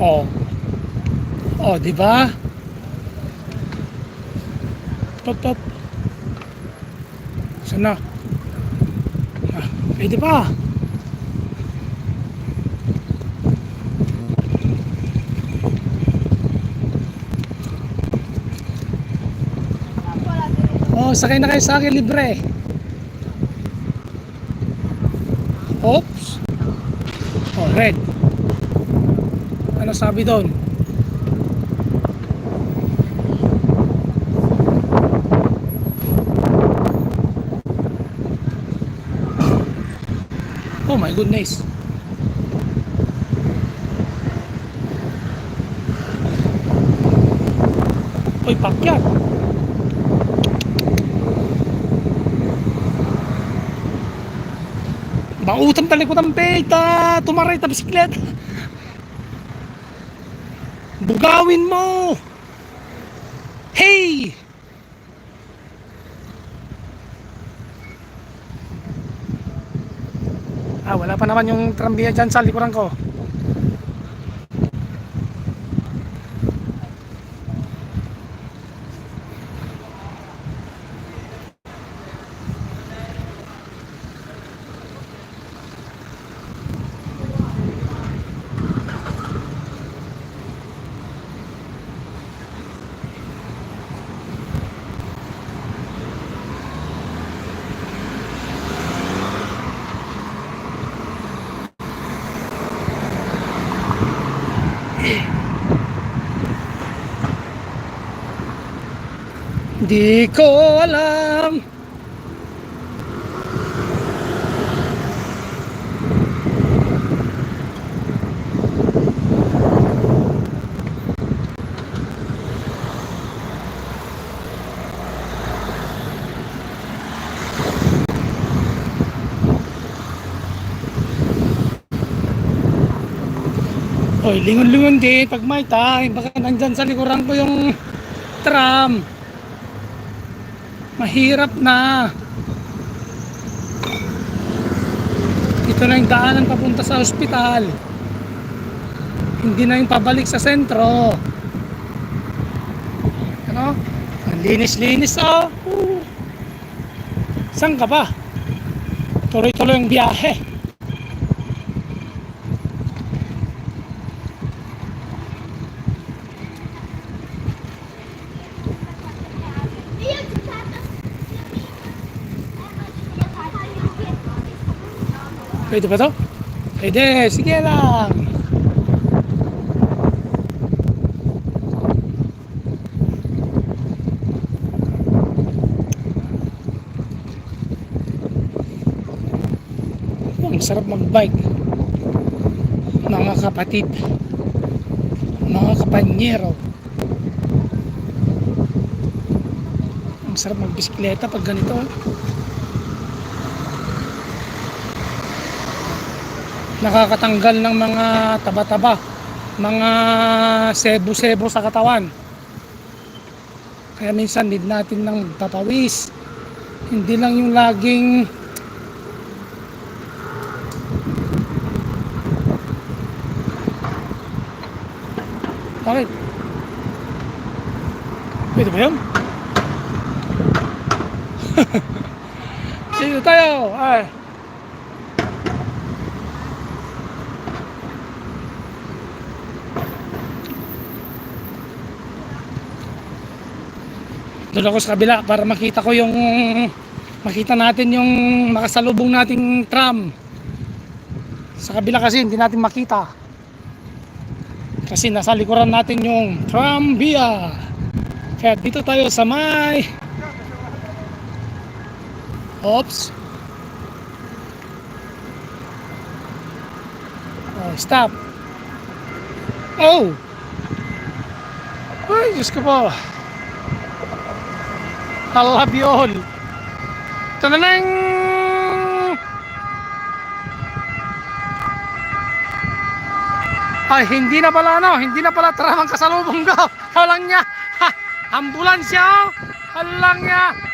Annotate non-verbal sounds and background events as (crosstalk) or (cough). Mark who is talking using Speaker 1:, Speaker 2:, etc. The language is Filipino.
Speaker 1: Oh. Oh, di ba? Pop, pop. Saan na? Ah, pwede pa. Oh, sakay na kayo sa akin libre. Oops. Oh, red. Ano sabi doon? Oh my goodness. Uy, pakyat. Bautam talikod ang peta. Tumaray ta bisikleta. Bugawin mo. Hey! Ah, wala pa naman yung trambiya dyan sa likuran ko. Di ko alam. Oy, lingon-lingon din pag may time. Baka nandyan sa likuran ko yung tram. Mahirap na. Ito na yung daanan papunta sa ospital. Hindi na yung pabalik sa sentro. Ano? Ang linis-linis oh. Saan ka ba? Tuloy-tuloy yung biyahe. Pwede ba to? Pwede, sige lang. Ang sarap magbike. Mga kapatid. Mga kapanyero. Ang sarap magbisikleta pag ganito. oh. Nakakatanggal ng mga taba-taba, mga sebo-sebo sa katawan. Kaya minsan need natin ng papawis. Hindi lang yung laging Bakit? Pwede ba yun? (laughs) Dito tayo! Ay! Doon ako sa kabila para makita ko yung makita natin yung makasalubong nating tram. Sa kabila kasi hindi natin makita. Kasi nasa likuran natin yung tram via. Kaya dito tayo sa may Oops. Oh, stop. Oh! Ay, Diyos ko po. You all. Tananang! Ay, hindi na pala ano, hindi na pala tramang kasalubong ko. Halang niya, ha, ambulansya, oh. halang niya.